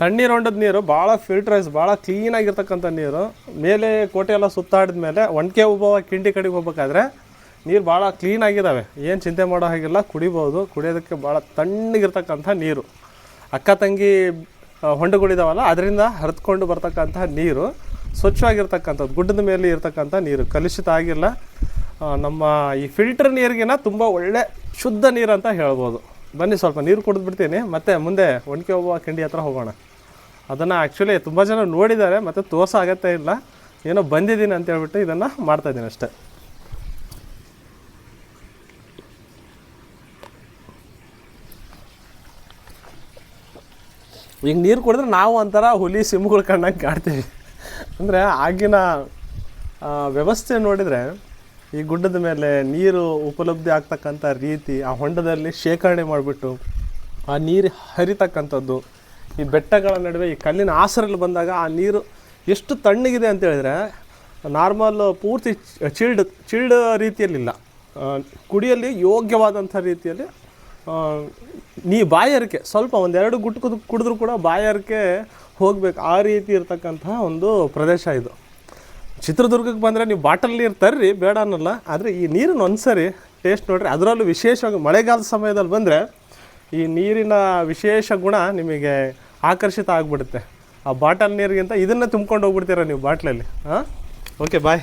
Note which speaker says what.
Speaker 1: ತಣ್ಣೀರು ಹೊಂಡದ ನೀರು, ಭಾಳ ಫಿಲ್ಟ್ರೈಸ್ ಭಾಳ ಕ್ಲೀನಾಗಿರ್ತಕ್ಕಂಥ ನೀರು. ಮೇಲೆ ಕೋಟೆ ಎಲ್ಲ ಸುತ್ತಾಡಿದ ಮೇಲೆ ಒಣಕೆ ಉಪವ ಕಿಂಡಿ ಕಡೆಗೆ ಹೋಗ್ಬೇಕಾದ್ರೆ ನೀರು ಭಾಳ ಕ್ಲೀನಾಗಿದ್ದಾವೆ ಏನು ಚಿಂತೆ ಮಾಡೋ ಹಾಗಿಲ್ಲ, ಕುಡಿಬೋದು. ಕುಡಿಯೋದಕ್ಕೆ ಭಾಳ ತಣ್ಣಗಿರ್ತಕ್ಕಂಥ ನೀರು. ಅಕ್ಕ ತಂಗಿ ಹೊಂಡಗಳಿದಾವಲ್ಲ, ಅದರಿಂದ ಹರಿದ್ಕೊಂಡು ಬರ್ತಕ್ಕಂಥ ನೀರು, ಸ್ವಚ್ಛವಾಗಿರ್ತಕ್ಕಂಥದ್ದು, ಗುಡ್ಡದ ಮೇಲೆ ಇರ್ತಕ್ಕಂಥ ನೀರು. ಕಲುಷಿತ ಆಗಿಲ್ಲ. ನಮ್ಮ ಈ ಫಿಲ್ಟರ್ ನೀರಿಗಿನ ತುಂಬ ಒಳ್ಳೆ ಶುದ್ಧ ನೀರು ಅಂತ ಹೇಳ್ಬೋದು. ಬನ್ನಿ ಸ್ವಲ್ಪ ನೀರು ಕುಡಿದ್ಬಿಡ್ತೀನಿ ಮತ್ತೆ ಮುಂದೆ ಒಣಕೆ ಹೋಗುವ ಕಿಂಡಿ ಹತ್ರ ಹೋಗೋಣ. ಅದನ್ನು ಆ್ಯಕ್ಚುಲಿ ತುಂಬ ಜನ ನೋಡಿದ್ದಾರೆ, ಮತ್ತು ಅಗತ್ಯ ಇಲ್ಲ. ಏನೋ ಬಂದಿದ್ದೀನಿ ಅಂತ ಹೇಳ್ಬಿಟ್ಟು ಇದನ್ನು ಮಾಡ್ತಾಯಿದ್ದೀನಿ ಅಷ್ಟೇ. ಈಗ ನೀರು ಕುಡಿದ್ರೆ ನಾವು ಒಂಥರ ಹುಲಿ ಸಿಂಹಗಳು ಕಂಡಂಗೆ ಕಾಡ್ತೀವಿ ಅಂದರೆ ಆಗಿನ ವ್ಯವಸ್ಥೆ ನೋಡಿದರೆ ಈ ಗುಡ್ಡದ ಮೇಲೆ ನೀರು ಉಪಲಬ್ಧಿ ಆಗ್ತಕ್ಕಂಥ ರೀತಿ ಆ ಹೊಂಡದಲ್ಲಿ ಶೇಖರಣೆ ಮಾಡಿಬಿಟ್ಟು ಆ ನೀರು ಹರಿತಕ್ಕಂಥದ್ದು ಈ ಬೆಟ್ಟಗಳ ನಡುವೆ ಈ ಕಲ್ಲಿನ ಆಸರಲ್ಲಿ ಬಂದಾಗ ಆ ನೀರು ಎಷ್ಟು ತಣ್ಣಗಿದೆ ಅಂತ ಹೇಳಿದ್ರೆ ನಾರ್ಮಲ್ ಪೂರ್ತಿ ಚಿಲ್ಡ್ ಚಿಲ್ಡ್ ರೀತಿಯಲ್ಲಿಲ್ಲ. ಕುಡಿಯಲ್ಲಿ ಯೋಗ್ಯವಾದಂಥ ರೀತಿಯಲ್ಲಿ ನೀ ಬಾಯಾರಿಕೆ, ಸ್ವಲ್ಪ ಒಂದೆರಡು ಗುಟ್ಟು ಕುದ್, ಕುಡಿದ್ರೂ ಕೂಡ ಬಾಯಾರಿಕೆ ಹೋಗ್ಬೇಕು. ಆ ರೀತಿ ಇರತಕ್ಕಂತಹ ಒಂದು ಪ್ರದೇಶ ಇದು. ಚಿತ್ರದುರ್ಗಕ್ಕೆ ಬಂದರೆ ನೀವು ಬಾಟಲ್ ನೀರು ತರ್ರಿ, ಬೇಡ ಅನ್ನಲ್ಲ. ಆದರೆ ಈ ನೀರನ್ನು ಒಂದ್ಸರಿ ಟೇಸ್ಟ್ ನೋಡ್ರಿ, ಅದರಲ್ಲೂ ವಿಶೇಷವಾಗಿ ಮಳೆಗಾಲದ ಸಮಯದಲ್ಲಿ ಬಂದರೆ ಈ ನೀರಿನ ವಿಶೇಷ ಗುಣ ನಿಮಗೆ ಆಕರ್ಷಿತ ಆಗಿಬಿಡುತ್ತೆ. ಆ ಬಾಟಲ್ ನೀರಿಗಿಂತ ಇದನ್ನು ತುಂಬ್ಕೊಂಡು ಹೋಗ್ಬಿಡ್ತೀರ ನೀವು ಬಾಟ್ಲಲ್ಲಿ? ಹಾಂ? Okay bye